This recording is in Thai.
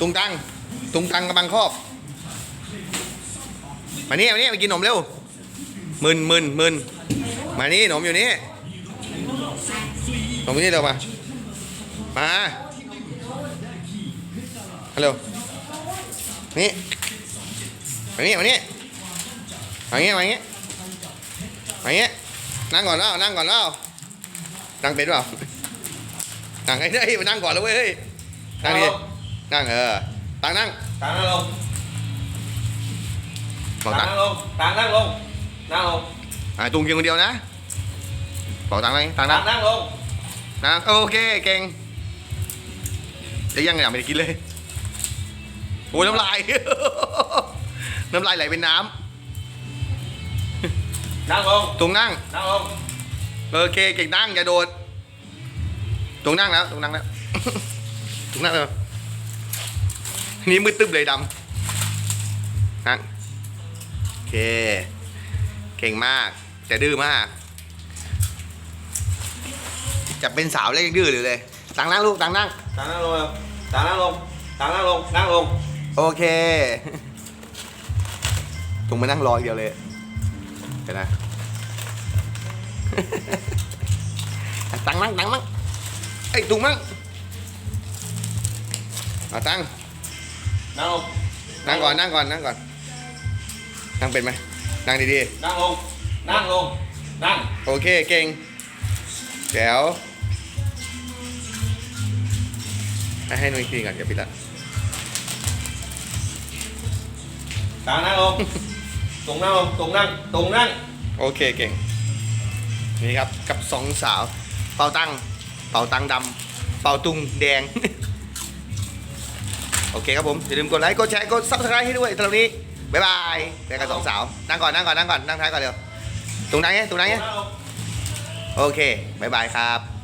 ตุงตัง ตุงตังกำลังครอบ มานี่มานี่มากินขนมเร็วมึนมึนมึนมานี่ขนมอยู่นี่ขนมอยู่นี่เร็วมา มาฮัลโหลนี่มานี่มานี่มางี้ยมางี้ยมางี้ยนั่งก่อนแล้วนั่งก่อนแล้วนั่งเป็นเปล่านั่งไอ้เด้ยมานั่งก่อนแล้วเว้ยเฮ้ยนั่งดิ นั่งเออตังนั่งต่างนั่งลงบอกต่างตังนั่งลงต่างนั่งลงนั่งลงอ่าตุงกินคนเดียวนะบอกตังนั่งตังต่านั่งงนั่งลงนั่งโอเคเก่งจะยังไงไม่ได้กินเลยโอ้ยน้ำลาย น้ำลายไหลเป็นน้นั่งลงำตุงนั่ง นั่งลงโอเคเก่งนั่งอย่าโดดตุงนั่งแล้วตุงนั่งแล้วตุงนั่งแล้ว นี่มืดตึ๊บเลยดำนั่งโอเค เก่งมากแต่ดื้อมาก จะเป็นสาวแล้วยังดื้ออยู่เลยตังนั่งลูกตังนั่งต่างนั่งลงเร็วต่างนั่งลงต่างนั่งลงนั่งลง โอเคตุงมานั่งรออย่างเดียวเลยเดี๋ยวนะตังนั่งตังนั่งไอ้ยตุงมั่งเอาตัง นั่งลงนั่งก่อนนั่งก่อนนั่งก่อน นั่งเป็นไหมนั่งดีนั่งลง นั่งลง นั่ง ๆ โอเคเก่งแจ๋วให้ให้หน่วยทีก่อนอย่าปิดละต่างนั่งลง ตรงนั่งลง ตรงนั่ง ตรงนั่ง โอเคเก่ง นี่ครับกับสองสาว เป่าตังเป่าตังดำเป่าตุงแดงโอเคครับผม อย่าลืมกดไลค์ กดแชร์ กดซับสไครต์ให้ด้วยตอนนี้บ๊ายบายเจอกันสองสาว นั่งก่อน นั่งก่อน นั่งก่อน นั่งท้ายก่อนเร็ว ตรงนั่งไงตรงนั่งไงนั่งลงโอเคบ๊ายบายครับ